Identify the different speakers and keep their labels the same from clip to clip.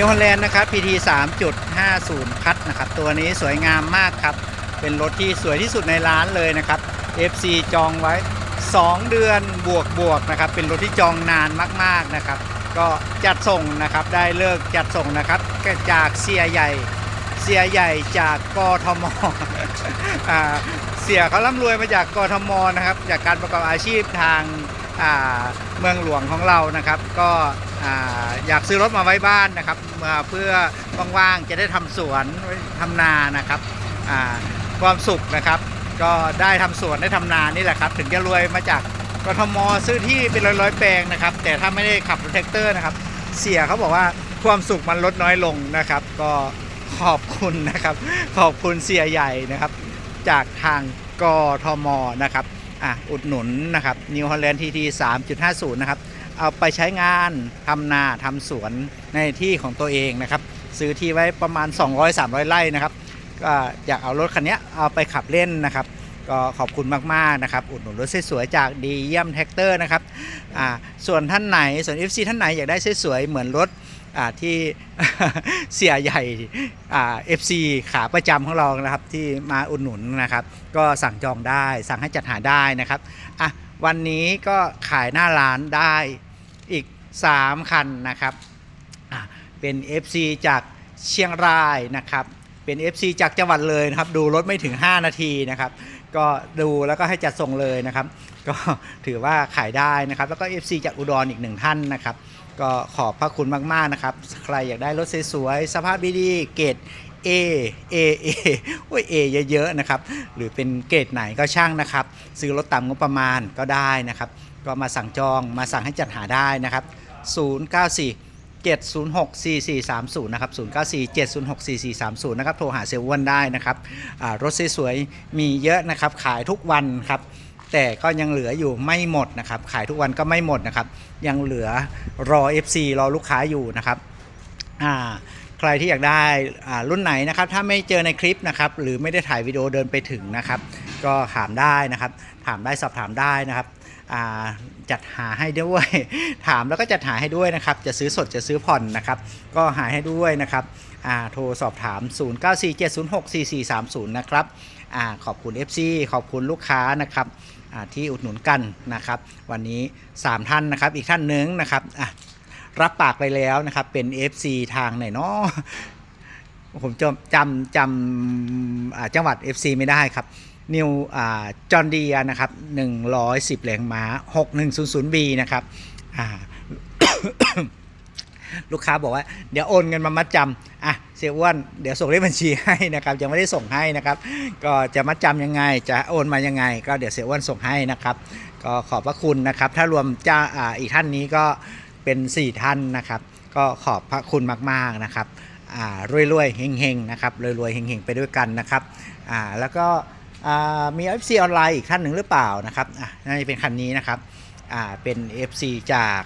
Speaker 1: นิวฮอลแลนด์นะครับ PT 3.50คัดนะครับ ตัวนี้สวยงามมากครับ เป็นรถที่สวยที่สุดในร้านเลยนะครับ FC จองไว้ 2 เดือนบวกบวกนะครับ เป็นรถที่จองนานมากๆนะครับ ก็จัดส่งนะครับ ได้เลิกจัดส่งนะครับจากเสียใหญ่ เสียใหญ่จากกทมเสียเขาร่ำรวยมาจากกทมนะครับ จากการประกอบอาชีพทางาเมืองหลวงของเรานะครับ ก็ อยากซื้อรถมาไว้บ้านนะครับมาเพื่อว่างๆจะได้ทำสวนทำนานะครับความสุขนะครับ ก็ได้ทำสวนได้ทำนานี่แหละครับ ถึงจะรวยมาจากกทมซื้อที่เป็นร้อยๆแปลงนะครับ แต่ถ้าไม่ได้ขับรถแท็กเตอร์นะครับ เสียเขาบอกว่าความสุขมันลดน้อยลงนะครับ ก็ขอบคุณนะครับ ขอบคุณเสียใหญ่นะครับ จากทางกทมนะครับอะอุดหนุนนะครับ New Holland TT 3.50นะครับ เอาไปใช้งานทำนาทำสวนในที่ของตัวเองนะครับ ซื้อที่ไว้ประมาณ 200-300 ไร่นะครับ ก็อยากเอารถคันนี้เอาไปขับเล่นนะครับ ก็ขอบคุณมากๆนะครับ อุดหนุนรถสวยๆจากดีเยี่ยมแท็กเตอร์นะครับอ่าส่วนท่านไหนส่วน FC ท่านไหนอยากได้สวยๆเหมือนรถอ่าที่เสียใหญ่อ่า FC ขาประจำของเรานะครับที่มาอุดหนุนนะครับ ก็สั่งจองได้สั่งให้จัดหาได้นะครับอะวันนี้ก็ขายหน้าร้านได้ อีก 3 คันนะครับเป็น FC จากเชียงรายนะครับ เป็น FC จากจังหวัดเลยนะครับ ดูรถไม่ถึง 5 นาทีนะครับ ก็ดูแล้วก็ให้จัดส่งเลยนะครับ ก็ถือว่าขายได้นะครับ แล้วก็ FC จากอุดรอีกหนึ่งท่านนะครับ ก็ขอบพระคุณมาก ๆ นะครับ ใครอยากได้รถสวยๆสภาพดีๆเกรด A A A โอ้ย A เยอะ ๆ นะครับ หรือเป็นเกรดไหนก็ช่างนะครับ ซื้อรถตามงบประมาณก็ได้นะครับ ก็มาสั่งจองมาสั่งให้จัดหาได้นะครับ 094 706 4430 นะครับ 094 706 4430 นะครับ โทรหาเซลล์อ้วนได้นะครับรถสวยๆมีเยอะนะครับ ขายทุกวันครับ แต่ก็ยังเหลืออยู่ไม่หมดนะครับ ขายทุกวันก็ไม่หมดนะครับ ยังเหลือรอ FC รอลูกค้าอยู่นะครับอ่าใครที่อยากได้รุ่นไหนนะครับ ถ้าไม่เจอในคลิปนะครับ หรือไม่ได้ถ่ายวิดีโอเดินไปถึงนะครับ ก็ถามได้นะครับ ถามได้สอบถามได้นะครับ จัดหาให้ด้วย ถามแล้วก็จัดหาให้ด้วยนะครับ จะซื้อสดจะซื้อผ่อนนะครับ ก็หาให้ด้วยนะครับโทรสอบถาม 0947064430 นะครับอขอบคุณ FC ขอบคุณลูกค้านะครับที่อุดหนุนกันนะครับ วันนี้ 3 ท่านนะครับ อีกท่านหนึ่งนะครับรับปากไปแล้วนะครับ เป็น FC ทางไหนเนาะผมจำจำจำจังหวัด FC ไม่ได้ครับ นิวจอนเดียนะครับ110แรงม้า 6100B นะครับลูกค้าบอกว่าเดี๋ยวโอนเงินมามัดจำอะเสียอ้วนเดี๋ยวส่งเลขบัญชีให้นะครับยังไม่ได้ส่งให้นะครับ ก็จะมัดจำยังไง จะโอนมายังไง ก็เดี๋ยวเสียอ้วนส่งให้นะครับ ก็ขอบพระคุณนะครับ ถ้ารวมจ้าอ่าอีกท่านนี้ก็เป็น 4 ท่านนะครับ ก็ขอบพระคุณมากๆนะครับอ่ารวยๆเฮงๆนะครับรวยๆเฮงๆไปด้วยกันนะครับอ่าแล้วก็ มี FC ออนไลน์อีกท่านหนึ่งหรือเปล่านะครับน่าจะเป็นคันนี้นะครับเป็น FC จาก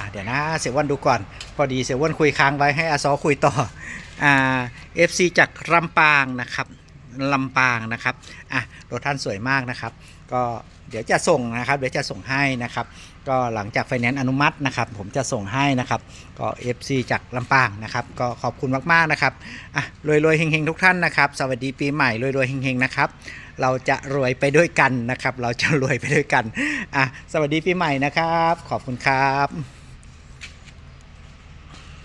Speaker 1: าเดี๋ยวนะเสียอ้วันดูก่อน พอดีเสียอ้วนคุยค้างไว้ให้อาซอคุยต่ออ่า FC จากลำปางนะครับ ลำปางนะครับอะรถท่านสวยมากนะครับ ก็เดี๋ยวจะส่งนะครับ เดี๋ยวจะส่งให้นะครับ ก็หลังจากไฟแนนซ์อนุมัตินะครับ ผมจะส่งให้นะครับ ก็ FC จากลำปางนะครับ ก็ขอบคุณมากๆนะครับอะรวยๆเฮงๆทุกท่านนะครับ สวัสดีปีใหม่รวยๆเฮงๆนะครับ เราจะรวยไปด้วยกันนะครับ เราจะรวยไปด้วยกันอะสวัสดีปีใหม่นะครับ ขอบคุณครับ